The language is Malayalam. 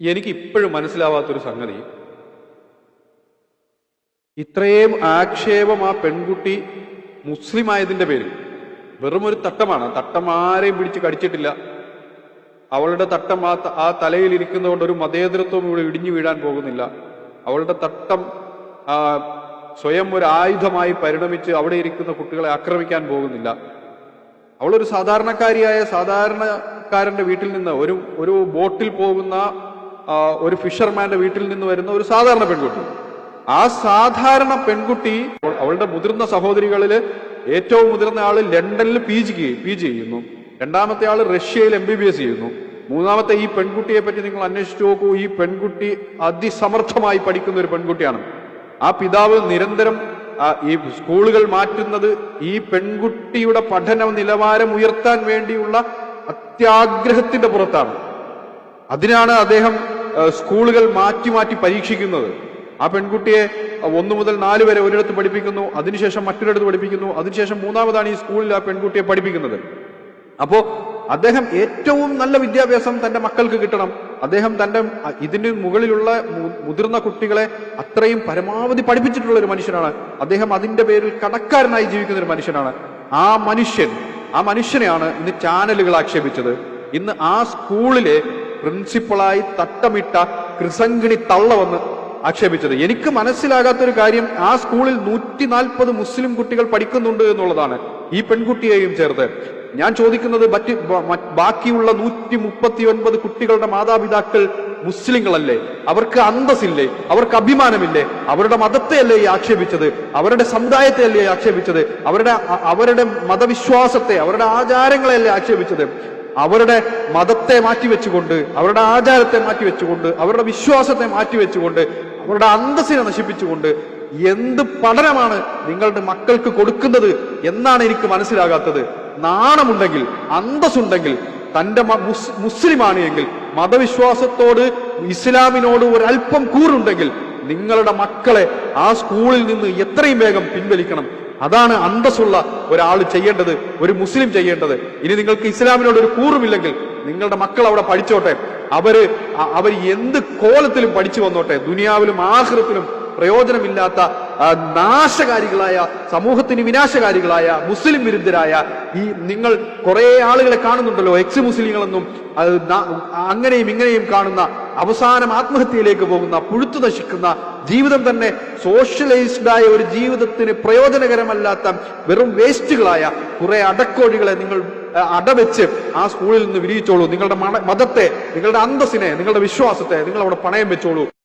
എനിക്ക് ഇപ്പോഴും മനസ്സിലാവാത്തൊരു സംഗതി. ഇത്രയും ആക്ഷേപം ആ പെൺകുട്ടി മുസ്ലിം ആയതിന്റെ പേരിൽ. വെറും ഒരു തട്ടമാണ്. തട്ടം ആരെയും പിടിച്ച് കടിച്ചിട്ടില്ല. അവളുടെ തട്ടം ആ ആ തലയിൽ ഇരിക്കുന്നതുകൊണ്ട് ഒരു മതേതരത്വം ഇവിടെ ഇടിഞ്ഞു വീഴാൻ പോകുന്നില്ല. അവളുടെ തട്ടം സ്വയം ഒരു ആയുധമായി പരിണമിച്ച് അവിടെ ഇരിക്കുന്ന കുട്ടികളെ ആക്രമിക്കാൻ പോകുന്നില്ല. അവളൊരു സാധാരണക്കാരിയായ സാധാരണക്കാരന്റെ വീട്ടിൽ നിന്ന് ഒരു ഒരു ബോട്ടിൽ പോകുന്ന ഒരു ഫിഷർമാന്റെ വീട്ടിൽ നിന്ന് വരുന്ന ഒരു സാധാരണ പെൺകുട്ടി. ആ സാധാരണ പെൺകുട്ടി അവളുടെ മുതിർന്ന സഹോദരികളിൽ ഏറ്റവും മുതിർന്ന ആൾ ലണ്ടനിൽ പി ജി പി ജി ചെയ്യുന്നു. രണ്ടാമത്തെ ആൾ റഷ്യയിൽ എം ബി ബി എസ് ചെയ്യുന്നു. മൂന്നാമത്തെ ഈ പെൺകുട്ടിയെ പറ്റി നിങ്ങൾ അന്വേഷിച്ചു നോക്കൂ. ഈ പെൺകുട്ടി അതിസമർത്ഥമായി പഠിക്കുന്ന ഒരു പെൺകുട്ടിയാണ്. ആ പിതാവ് നിരന്തരം ഈ സ്കൂളുകൾ മാറ്റുന്നത് ഈ പെൺകുട്ടിയുടെ പഠന നിലവാരം ഉയർത്താൻ വേണ്ടിയുള്ള അത്യാഗ്രഹത്തിന്റെ പുറത്താണ്. അതിനാണ് അദ്ദേഹം സ്കൂളുകൾ മാറ്റി മാറ്റി പരീക്ഷിക്കുന്നത്. ആ പെൺകുട്ടിയെ ഒന്നു മുതൽ നാല് വരെ ഒരിടത്ത് പഠിപ്പിക്കുന്നു അതിനുശേഷം മറ്റൊരിടത്ത് പഠിപ്പിക്കുന്നു അതിനുശേഷം മൂന്നാമതാണ് ഈ സ്കൂളിൽ ആ പെൺകുട്ടിയെ പഠിപ്പിക്കുന്നത്. അപ്പോൾ അദ്ദേഹം ഏറ്റവും നല്ല വിദ്യാഭ്യാസം തന്റെ മക്കൾക്ക് കിട്ടണം. അദ്ദേഹം തന്റെ ഇതിന് മുകളിലുള്ള മുതിർന്ന കുട്ടികളെ അത്രയും പരമാവധി പഠിപ്പിച്ചിട്ടുള്ള ഒരു മനുഷ്യനാണ്. അദ്ദേഹം അതിന്റെ പേരിൽ കടക്കാരനായി ജീവിക്കുന്ന ഒരു മനുഷ്യനാണ്. ആ മനുഷ്യൻ ആ മനുഷ്യനെയാണ് ഇന്ന് ചാനലുകൾ ആക്ഷേപിച്ചത്. ഇന്ന് ആ സ്കൂളിലെ പ്രിൻസിപ്പളായി തട്ടമിട്ട കൃസങ്കിണി തള്ള വന്ന് ആക്ഷേപിച്ചത്. എനിക്ക് മനസ്സിലാകാത്തൊരു കാര്യം ആ സ്കൂളിൽ നൂറ്റി നാൽപ്പത് മുസ്ലിം കുട്ടികൾ പഠിക്കുന്നുണ്ട് എന്നുള്ളതാണ്. ഈ പെൺകുട്ടിയെയും ചേർത്ത്. ഞാൻ ചോദിക്കുന്നത് മറ്റ് ബാക്കിയുള്ള നൂറ്റി മുപ്പത്തി ഒൻപത് കുട്ടികളുടെ മാതാപിതാക്കൾ മുസ്ലിങ്ങളല്ലേ? അവർക്ക് അന്തസ്സില്ലേ? അവർക്ക് അഭിമാനമില്ലേ? അവരുടെ മതത്തെയല്ലേ ആക്ഷേപിച്ചത്? അവരുടെ സമുദായത്തെയല്ലേ ആക്ഷേപിച്ചത്? അവരുടെ അവരുടെ മതവിശ്വാസത്തെ അവരുടെ ആചാരങ്ങളെയല്ലേ ആക്ഷേപിച്ചത്? അവരുടെ മതത്തെ മാറ്റിവെച്ചുകൊണ്ട് അവരുടെ ആചാരത്തെ മാറ്റിവെച്ചുകൊണ്ട് അവരുടെ വിശ്വാസത്തെ മാറ്റിവെച്ചുകൊണ്ട് അവരുടെ അന്തസ്സിനെ നശിപ്പിച്ചുകൊണ്ട് എന്ത് പഠനമാണ് നിങ്ങളുടെ മക്കൾക്ക് കൊടുക്കുന്നത് എന്നാണ് എനിക്ക് മനസ്സിലാകാത്തത്. നാണമുണ്ടെങ്കിൽ അന്തസ്സുണ്ടെങ്കിൽ തന്റെ മുസ്ലിമാണ് എങ്കിൽ മതവിശ്വാസത്തോട് ഇസ്ലാമിനോട് ഒരല്പം കൂറുണ്ടെങ്കിൽ നിങ്ങളുടെ മക്കളെ ആ സ്കൂളിൽ നിന്ന് എത്രയും വേഗം പിൻവലിക്കണം. അതാണ് അന്തസ്സുള്ള ഒരാൾ ചെയ്യേണ്ടത് ഒരു മുസ്ലിം ചെയ്യേണ്ടത്. ഇനി നിങ്ങൾക്ക് ഇസ്ലാമിനോട് ഒരു കൂറുമില്ലെങ്കിൽ നിങ്ങളുടെ മക്കൾ അവിടെ പഠിച്ചോട്ടെ. അവർ അവർ എന്ത് കോലത്തിലും പഠിച്ചു വന്നോട്ടെ. ദുനിയാവിലും ആഹൃത്തിലും പ്രയോജനമില്ലാത്ത നാശകാരികളായ സമൂഹത്തിന് വിനാശകാരികളായ മുസ്ലിം വിരുദ്ധരായ ഈ നിങ്ങൾ കുറെ ആളുകളെ കാണുന്നുണ്ടല്ലോ എക്സ് മുസ്ലിങ്ങളെന്നും അങ്ങനെയും ഇങ്ങനെയും കാണുന്ന അവസാനം ആത്മഹത്യയിലേക്ക് പോകുന്ന പുഴുത്തു നശിക്കുന്ന ജീവിതം തന്നെ സോഷ്യലൈസ്ഡ് ആയ ഒരു ജീവിതത്തിന് പ്രയോജനകരമല്ലാത്ത വെറും വേസ്റ്റുകളായ കുറെ അടക്കോഴികളെ നിങ്ങൾ അടവെച്ച് ആ സ്കൂളിൽ നിന്ന് വിരിയിച്ചോളൂ. നിങ്ങളുടെ മതത്തെ നിങ്ങളുടെ അന്തസ്സിനെ നിങ്ങളുടെ വിശ്വാസത്തെ നിങ്ങൾ അവിടെ പണയം വെച്ചോളൂ.